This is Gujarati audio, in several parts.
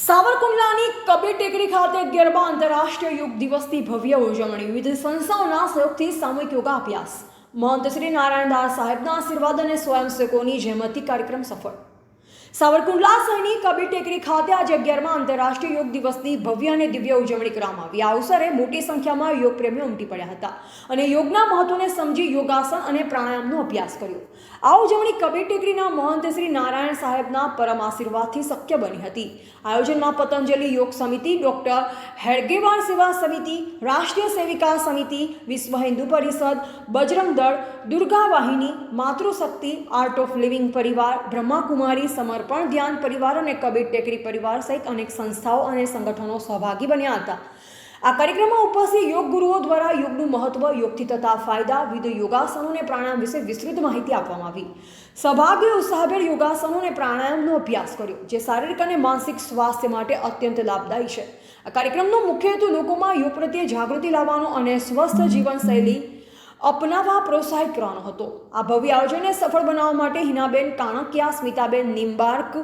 સાવરકુંડલાની કબીર ટેકરી ખાતે ગરબા આંતરરાષ્ટ્રીય યોગ દિવસની ભવ્ય ઉજવણી. વિવિધ સંસ્થાઓના સહયોગથી સામૂહિક યોગાભ્યાસ મહંત શ્રી નારાયણદાસ સાહેબના આશીર્વાદ અને સ્વયંસેવકોની જહેમતથી કાર્યક્રમ સફળ. સાવરકુંડલા શહેરની કબીર ટેકરી ખાતે આજે અગિયારમાં આંતરરાષ્ટ્રીય યોગ દિવસની ભવ્ય અને દિવ્ય ઉજવણી કરવામાં આવી. આ અવસરે મોટી સંખ્યામાં યોગ પ્રેમીઓ ઉમટી પડ્યા હતા અને યોગના મહત્વને સમજી યોગાસન અને પ્રાણાયામનો અભ્યાસ કર્યો. આ ઉજવણી કબીર ટેકરીના મહંત શ્રી નારાયણ સાહેબના પરમ આશીર્વાદથી શક્ય બની હતી. આયોજનમાં પતંજલિ યોગ સમિતિ, ડોક્ટર હેડગેવાર સેવા સમિતિ, રાષ્ટ્રીય સેવિકા સમિતિ, વિશ્વ Hindu Parishad Bajrang Dal Durga Vahini Matrushakti art of living પરિવાર, બ્રહ્માકુમારી સમર્પણ ધ્યાન પરિવાર અને કબીર ટેકરી પરિવાર સહિત અનેક સંસ્થાઓ અને સંગઠનો સહભાગી બન્યા હતા. આ કાર્યક્રમમાં ઉપસ્થિત યોગ ગુરુઓ દ્વારા યોગનું મહત્વ, યોગથી થતા ફાયદા, વિવિધ યોગાસનો અને પ્રાણાયામ વિશે વિસ્તૃત માહિતી આપવામાં આવી. સહભાગીઓ ઉત્સાહભેર યોગાસનો અને પ્રાણાયામનો અભ્યાસ કર્યો, જે શારીરિક અને માનસિક સ્વાસ્થ્ય માટે અત્યંત લાભદાયી છે. આ કાર્યક્રમનો મુખ્ય હેતુ લોકોમાં યોગ પ્રત્યે જાગૃતિ લાવવાનો અને સ્વસ્થ જીવનશૈલી અપનાવવા પ્રોત્સાહિત કરવાનો હતો. આ ભવ્ય આયોજનને સફળ બનાવવા માટે હિનાબેન કાણકિયા, સ્મિતાબેન નિમ્બાર્ક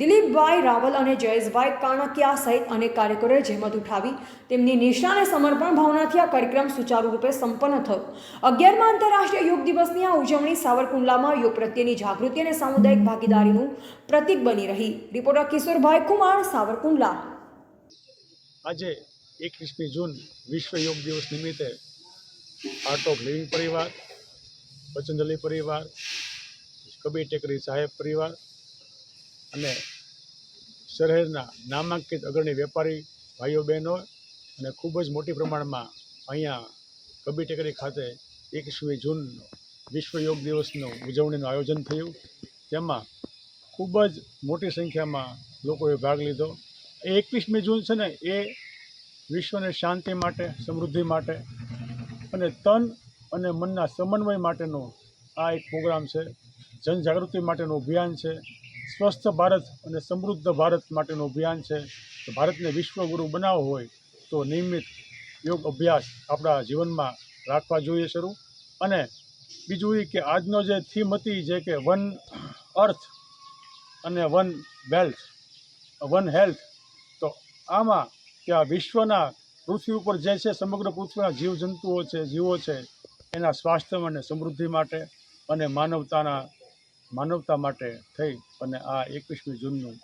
દિલીપભાઈ રાવલ અને જયેશભાઈ કાણકિયા સહિત અનેક કાર્યકરોએ જહેમત ઉઠાવી. તેમની નિષ્ઠા અને સમર્પણ ભાવનાથી આ કાર્યક્રમ સુચારુ રૂપે સંપન્ન થયો. અગિયારમા આંતરરાષ્ટ્રીય યોગ દિવસની આ ઉજવણી સાવરકુંડલામાં યોગ પ્રત્યેની જાગૃતિ અને સામુદાયિક ભાગીદારીનું પ્રતીક બની રહી. રિપોર્ટર કિશોરભાઈ કુમાર, સાવરકુંડલા. આજે એકવીસમી જૂન વિશ્વ યોગ દિવસ નિમિત્તે આર્ટ ઓફ લિવિંગ પરિવાર, પતંજલિ પરિવાર, કબીર ટેકરી સાહેબ પરિવાર અને શહેરના નામાંકિત અગ્રણી વેપારી ભાઈઓ બહેનો અને ખૂબ જ મોટી પ્રમાણમાં અહીંયા કબીર ટેકરી ખાતે એકવીસમી જૂનનો વિશ્વ યોગ દિવસનું ઉજવણીનું આયોજન થયું. તેમાં ખૂબ જ મોટી સંખ્યામાં લોકોએ ભાગ લીધો. એકવીસમી જૂન છે ને, એ વિશ્વને શાંતિ માટે, સમૃદ્ધિ માટે અને તન અને મનના સમન્વય માટેનો આ એક પ્રોગ્રામ છે. જનજાગૃતિ માટેનું અભિયાન છે. સ્વસ્થ ભારત અને સમૃદ્ધ ભારત માટેનું અભિયાન છે. ભારતને વિશ્વગુરુ બનાવવો હોય તો નિયમિત યોગ અભ્યાસ આપણા જીવનમાં રાખવા જોઈએ શરૂ. અને બીજું એ કે આજનો જે થીમ હતી જે કે વન અર્થ અને વન વેલ્થ, વન હેલ્થ, તો આમાં કે આ વિશ્વના પૃથ્વી ઉપર જે છે સમગ્ર પૃથ્વીના જીવજંતુઓ છે, જીવો છે, એના સ્વાસ્થ્ય અને સમૃદ્ધિ માટે અને માનવતાના, માનવતા માટે થઈ અને આ એકવીસમી જૂનનું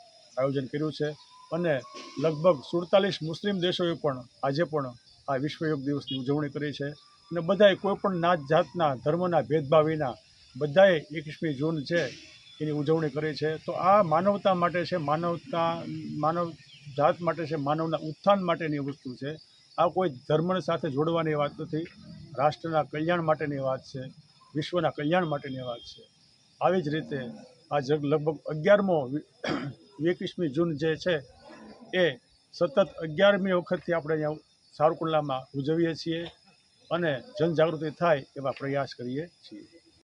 આયોજન કર્યું છે. અને લગભગ સુડતાલીસ મુસ્લિમ દેશોએ પણ આજે પણ આ વિશ્વ યોગ દિવસની ઉજવણી કરી છે. અને બધાએ કોઈપણ નાત જાતના ધર્મના ભેદભાવ વિના બધાએ એકવીસમી જૂન છે એની ઉજવણી કરી છે. તો આ માનવતા માટે છે, માનવતા, માનવ જાત માટે છે, માનવના ઉત્થાન માટેની વસ્તુ છે. આ કોઈ ધર્મ સાથે જોડવાની વાત નથી. રાષ્ટ્રના કલ્યાણ માટેની વાત છે. વિશ્વના કલ્યાણ માટેની વાત છે. આવી જ રીતે આ જગ લગભગ અગિયારમો એકવીસમી જૂન જે છે, એ સતત અગિયારમી વખતથી આપણે અહીંયા સારકુંડલામાં ઉજવીએ છીએ અને જનજાગૃતિ થાય એવા પ્રયાસ કરીએ છીએ.